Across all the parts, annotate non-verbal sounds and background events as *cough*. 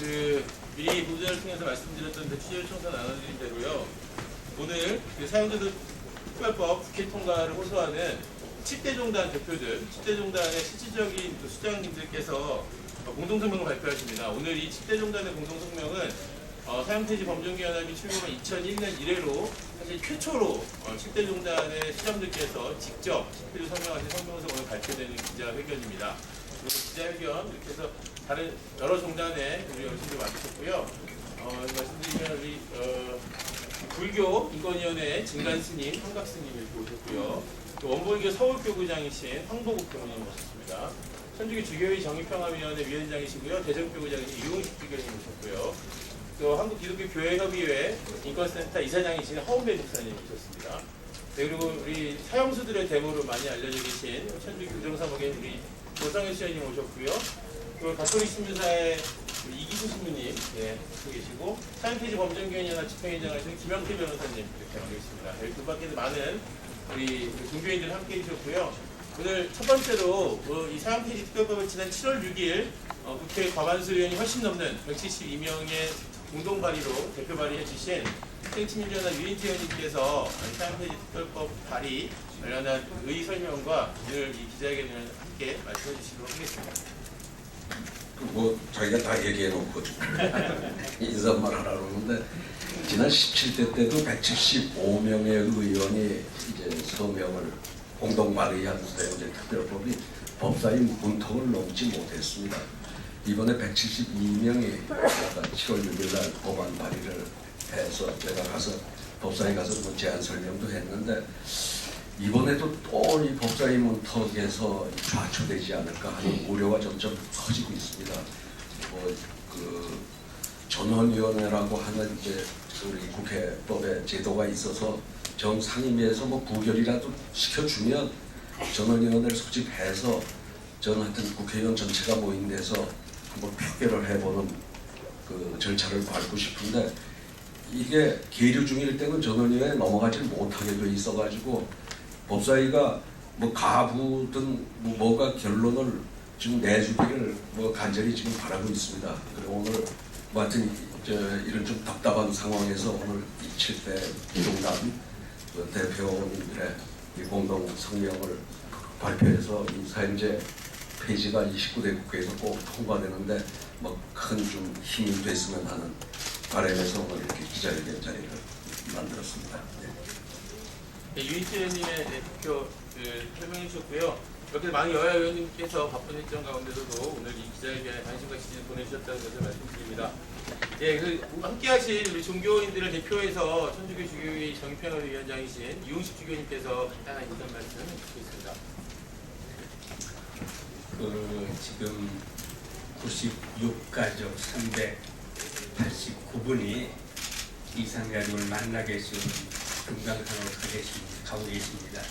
그 미리 보도자를 통해서 말씀드렸던 데 취재 청사 나눠드린 대로요. 오늘 그 사용자들 특별법 국회 통과를 호소하는 7대 종단 대표들, 7대 종단의 실질적인 그 수장님들께서 공동성명을 발표하십니다. 오늘 이 7대 종단의 공동성명은 어, 사형폐지 범정기연합이 출범한 2001년 이래로 사실 최초로 어, 7대 종단의 수장들께서 직접 집회를 설명하신 성명서 오늘 발표되는 기자회견입니다. 기자회견 이렇게 해서 다른 여러 종단의 우리 어르신들 와주셨고요. 어, 말씀드리면 우리 어, 불교 인권위원회 진간 스님, 한각 스님 이렇게 오셨고요. 또 원불교 서울교구장이신 황보국 교우님 오셨습니다. 천주교 주교회 정의평화위원회 위원장이시고요. 대전교구장이신 유흥식 주교님 오셨고요. 또 한국기독교교회협의회 인권센터 이사장이신 허은배 목사님 오셨습니다. 네, 그리고 우리 사형수들의 대모로 많이 알려져 계신 천주교 교정사목의 우리 조상현 시장님 오셨고요. 그리고 가톨릭 신문사의 우리 이기수 신부님 예, 서 계시고 사형폐지 범정교연연합 집행위원장 하시는 김영태 변호사님 이렇게 나와 계십니다. 네, 그 밖에도 많은 우리 종교인들 함께 해주셨고요. 오늘 첫 번째로 어, 이 사형폐지 특별법을 지난 7월 6일 어, 국회 과반수 의원이 훨씬 넘는 172명의 공동 발의로 대표 발의해 주신 생치민주연합 유인태 의원님께서 사형폐지 특별법 발의 관련한 의의 설명과 오늘 이 기자회견을 함께 말씀해 주시도록 하겠습니다. 뭐 자기가 다 얘기해 놓고 *laughs* 인사말 하라고 그러는데 지난 17대 때도 175명의 의원이 이제 서명을 공동 발의한 사용제 특별법이 법사위 문턱을 넘지 못했습니다. 이번에 172명이 아까 7월 6일 날 법안 발의를 해서 제가 가서 법사위 가서 뭐 제안 설명도 했는데 이번에도 또 이 법사위 문턱에서 좌초되지 않을까 하는 우려가 점점 커지고 있습니다. 뭐그 전원위원회라고 하는 이제 우리 국회법에 제도가 있어서 정상임위에서 뭐 부결이라도 시켜주면 전원위원회를 소집해서 저는 하여튼 국회의원 전체가 모인 데서 한번 표결을 해보는 그 절차를 밟고 싶은데 이게 계류 중일 때는 전원위원회에 넘어가지 못하게 돼 있어가지고 법사위가 뭐 가부든 뭐 뭐가 결론을 지금 내주기를 뭐 간절히 지금 바라고 있습니다. 그리고 오늘 뭐 하여튼 저 이런 좀 답답한 상황에서 오늘 27대 종단 그 대표님들의 이 공동 성명을 발표해서 이 사형제 폐지가 29대 국회에서 꼭 통과되는데 뭐 큰 좀 힘이 됐으면 하는 바람에서 오늘 이렇게 기자회견 자리를 만들었습니다. 네. 네, 유인태 의원님의 네, 대표 그, 설명해 주셨고요. 이렇게 많은 여야 의원님께서 바쁜 일정 가운데서도 오늘 이 기자회견에 관심과 지지를 보내주셨다는 것을 말씀드립니다. 예, 그 함께하신 우리 종교인들을 대표해서 천주교 주교회 정평화위원장이신 유흥식 주교님께서 간단한 인사 말씀 해주시겠습니다. 그 지금 96가족 389분이 이산가족을 만나게 해준 금강산으로 가. 가고 계십니다.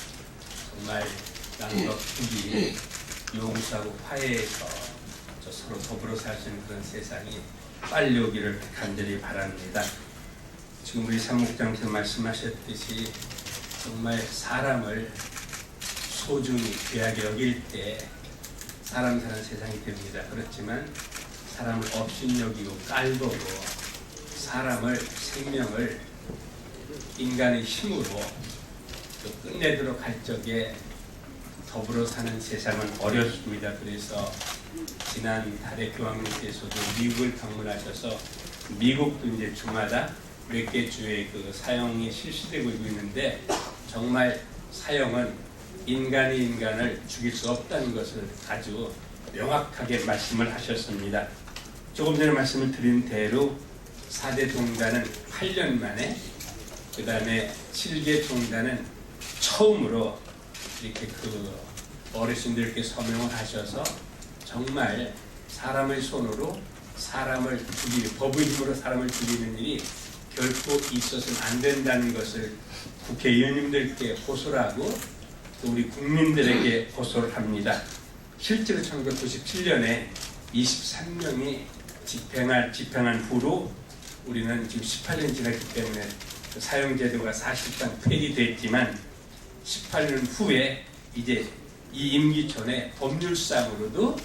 정말 남과 북이 용서하고 화해해서 저 서로 더불어 살수 있는 그런 세상이 빨리 오기를 간절히 바랍니다. 지금 우리 사목장께서 말씀하셨듯이 정말 사람을 소중히 귀하게 여길 때 사람 사는 세상이 됩니다. 그렇지만 사람을 업신여기고 깔보고 사람을 생명을 인간의 힘으로 또 끝내도록 할 적에 더불어 사는 세상은 어렵습니다. 그래서 지난 달에 교황님께서도 미국을 방문하셔서 미국도 이제 주마다 몇 개 주의 그 사형이 실시되고 있는데 정말 사형은 인간이 인간을 죽일 수 없다는 것을 아주 명확하게 말씀을 하셨습니다. 조금 전에 말씀을 드린 대로 4대 종단은 8년 만에 그 다음에 7개 종단은 처음으로 이렇게 그 어르신들께 서명을 하셔서 정말 사람의 손으로 사람을 죽이는 법의 힘으로 사람을 죽이는 일이 결코 있어서는 안 된다는 것을 국회의원님들께 호소를 하고 또 우리 국민들에게 호소를 합니다. 실제로 1997년에 23명이 집행할, 집행한 후로 우리는 지금 18년 지났기 때문에 그 사용제도가 사실상 폐기됐지만 18년 후에 이제 이 임기 전에 법률상으로도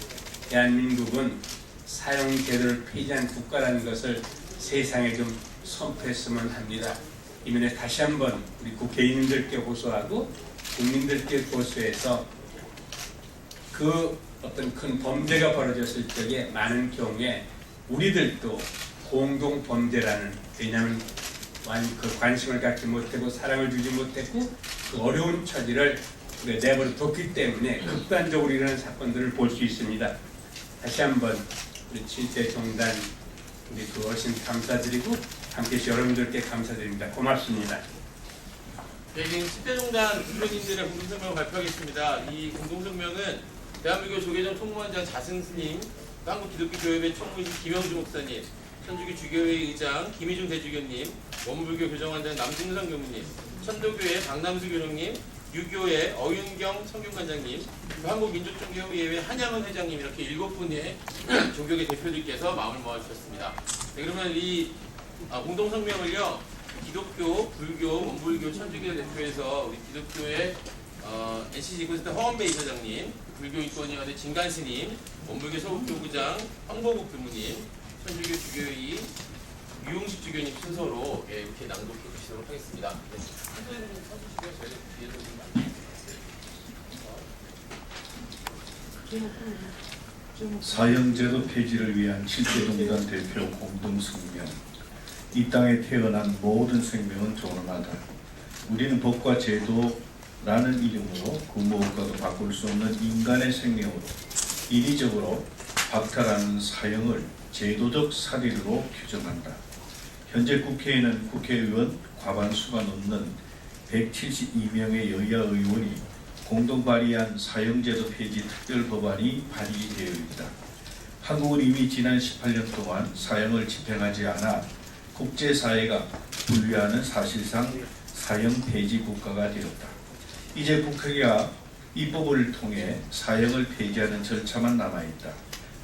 대한민국은 사용제도를 폐지한 국가라는 것을 세상에 좀 선포했으면 합니다. 이면에 다시 한번 우리 국회의원들께 호소하고 국민들께 호소해서 그 어떤 큰 범죄가 벌어졌을 적에 많은 경우에 우리들도 공동 범죄라는 왜냐하면 완- 그 관심을 갖지 못하고 사랑을 주지 못했고 그 어려운 처지를 우리가 내버려 뒀기 때문에 극단적으로 일어나는 사건들을 볼 수 있습니다. 다시 한번 우리 7대 종단 우리 그 어르신 감사드리고 함께 여러분들께 감사드립니다. 고맙습니다. 베이징 10대 종단 대표님들의 공동성명을 발표하겠습니다. 이 공동성명은 대한민국 조계종 총무원장 자승 스님, 한국 기독교 교회회 총무이신 김영주 목사님, 천주교 주교회 의장 김희중 대주교님, 원불교 교정원장 남중선 교무님, 천도교회 박남수 교령님, 유교회 어윤경 성균관장님, 한국민족종교회회 한양은 회장님 이렇게 일곱 분의 *clears throat* 종교계 대표들께서 마음을 모아주셨습니다. 네, 그러면 이 아, 공동성명을요 기독교, 불교, 원불교, 천주교 대표에서 우리 기독교의 어, NCT 지구센터 허원배 이사장님, 불교인권위원회 진간스님, 원불교 서울교구장 황보국 교무님, 천주교 주교의 유용식 주교님 순서로 예, 이렇게 낭독해 주시도록 하겠습니다. 네. 사형제도 폐지를 위한 칠제동단 대표 공동성명 이 땅에 태어난 모든 생명은 존엄하다. 우리는 법과 제도 라는 이름으로 그 무엇과도 바꿀 수 없는 인간의 생명으로 인위적으로 박탈하는 사형을 제도적 사리로 규정한다. 현재 국회에는 국회의원 과반수가 넘는 172명의 여야 의원이 공동 발의한 사형제도 폐지 특별 법안이 발의되어 있다. 한국은 이미 지난 18년 동안 사형을 집행하지 않아 국제사회가 분류하는 사실상 사형 폐지 국가가 되었다. 이제 국회가 입법을 통해 사형을 폐지하는 절차만 남아있다.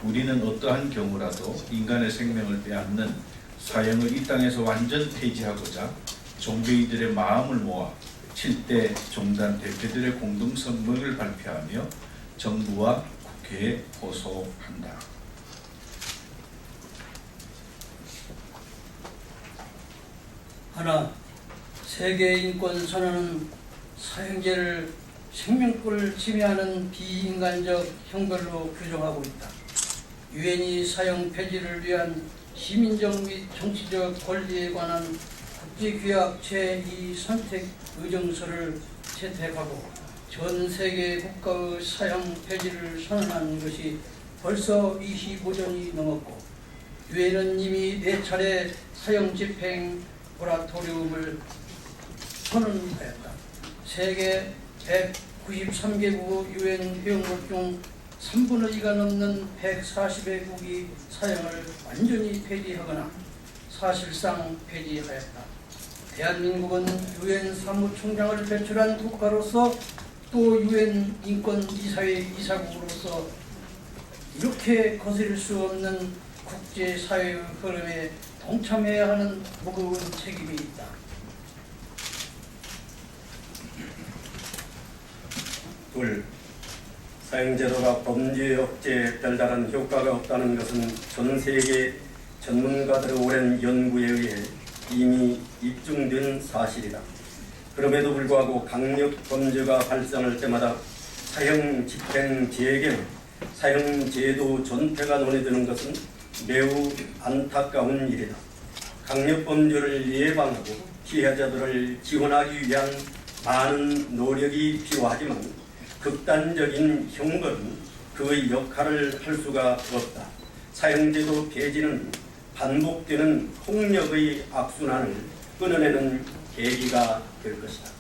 우리는 어떠한 경우라도 인간의 생명을 빼앗는 사형을 이 땅에서 완전 폐지하고자 종교인들의 마음을 모아 7대 종단 대표들의 공동 성명을 발표하며 정부와 국회에 호소한다. 하나, 세계 인권 선언은 사형제를 생명권을 침해하는 비인간적 형벌로 규정하고 있다. 유엔이 사형 폐지를 위한 시민적 및 정치적 권리에 관한 국제규약 제2 선택 의정서를 채택하고 전 세계 국가의 사형 폐지를 선언한 것이 벌써 25년이 넘었고 유엔은 이미 네 차례 사형 집행 모라토리움을 선언하였다. 세계 193개국 유엔 회원국 중 3분의 2가 넘는 140개국이 사형을 완전히 폐지하거나 사실상 폐지하였다. 대한민국은 유엔 사무총장을 배출한 국가로서 또 유엔 인권 이사회 이사국으로서 이렇게 거스릴 수 없는 국제사회의 흐름에 동참해야 하는 무거운 책임이 있다. 둘, 사형제도가 범죄 억제에 별다른 효과가 없다는 것은 전 세계 전문가들의 오랜 연구에 의해 이미 입증된 사실이다. 그럼에도 불구하고 강력 범죄가 발생할 때마다 사형 집행 재개는 사형 제도 전폐가 논의되는 것은 매우 안타까운 일이다. 강력 범죄를 예방하고 피해자들을 지원하기 위한 많은 노력이 필요하지만 극단적인 형벌은 그 역할을 할 수가 없다. 사형제도 폐지는 반복되는 폭력의 악순환을 끊어내는 계기가 될 것이다.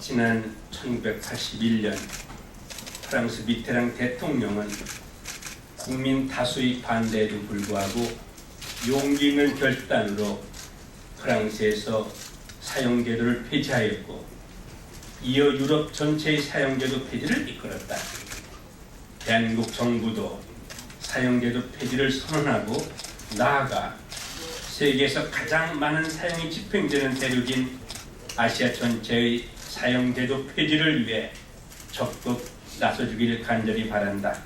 지난 1981년 프랑스 미테랑 대통령은 국민 다수의 반대에도 불구하고 용기 있는 결단으로 프랑스에서 사형제도를 폐지하였고 이어 유럽 전체의 사형제도 폐지를 이끌었다. 대한민국 정부도 사형제도 폐지를 선언하고 나아가 세계에서 가장 많은 사형이 집행되는 대륙인 아시아 전체의 사형제도 폐지를 위해 적극 나서주기를 간절히 바란다.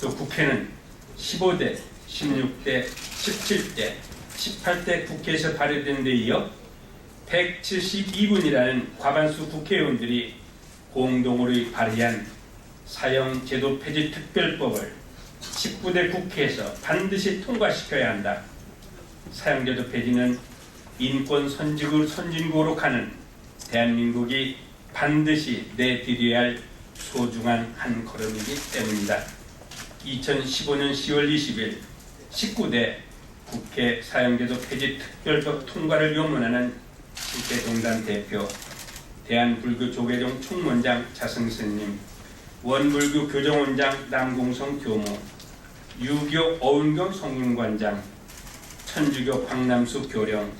또 국회는 15대, 16대, 17대, 18대 국회에서 발의된 데 이어 172분이라는 과반수 국회의원들이 공동으로 발의한 사형 제도 폐지 특별법을 19대 국회에서 반드시 통과시켜야 한다. 사형제도 폐지는 인권 선진국, 선진국으로 가는 대한민국이 반드시 내디뎌야 할 소중한 한 걸음이기 때문이다. 2015년 10월 20일 19대 국회 사형제도 폐지 특별법 통과를 용문하는 국회동단 대표 대한불교 조계종 총무원장 자승스님 원불교 교정원장 남공성 교무 유교 어운경 성균관장 천주교 광남수 교령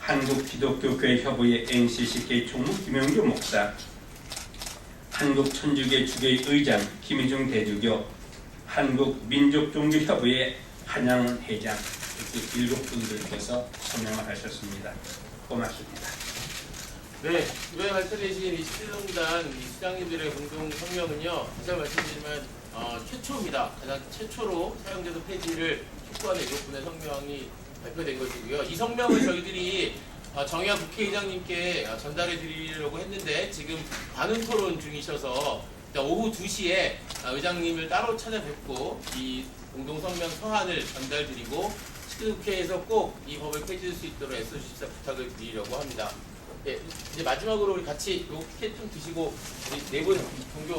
한국기독교교회 협의회 NCCK 총무 김영규 목사 한국천주교 주교의 의장 김희중 대주교 한국민족종교협의회 한양원 회장 일곱 분들께서 서명을 하셨습니다. 고맙습니다. 네, 이번에 발표되신 이 17농단 이 수장님들의 공동 성명은요, 다시 한번 말씀드리지만 어, 최초입니다. 가장 최초로 사용제도 폐지를 촉구하는 일곱 분의 성명이 발표된 것이고요. 이 성명을 저희들이 어, 정의학 국회의장님께 어, 전달해 드리려고 했는데 지금 관훈 토론 중이셔서 오후 2시에 어, 의장님을 따로 찾아뵙고 이 공동 성명 서한을 전달드리고 17 국회에서 꼭 이 법을 폐지할 수 있도록 애써주십사 부탁을 드리려고 합니다. 예, 이제 마지막으로 우리 같이 요 티켓 좀 드시고 우리 네분 종교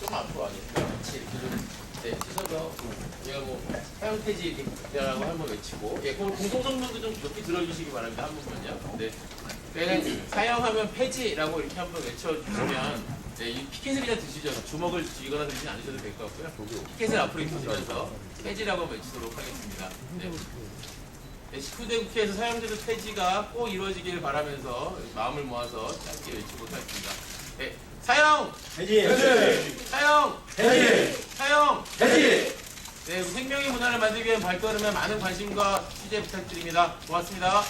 좀 앞으로 와주세요. 같이 이렇게 좀 네, 드셔서 제가 뭐 사용 폐지라고 한번 외치고 예, 그럼 공동성명도 좀 높이 들어주시기 바랍니다. 한 번만요. 네. 그냥 사용하면 폐지라고 이렇게 한번 외쳐주시면 네, 이 피켓을 그냥 드시죠. 주먹을 쥐거나 드시지 않으셔도 될 것 같고요. 피켓을 앞으로 드시면서 폐지라고 외치도록 하겠습니다. 네. 네, 19대 국회에서 사용제도 폐지가 꼭 이루어지기를 바라면서 마음을 모아서 짧게 외치도록 하겠습니다. 네, 사용! 폐지! 사용! 폐지! 사용! 폐지! 네, 생명의 문화를 만들기 위한 발걸음에 많은 관심과 취재 부탁드립니다. 고맙습니다.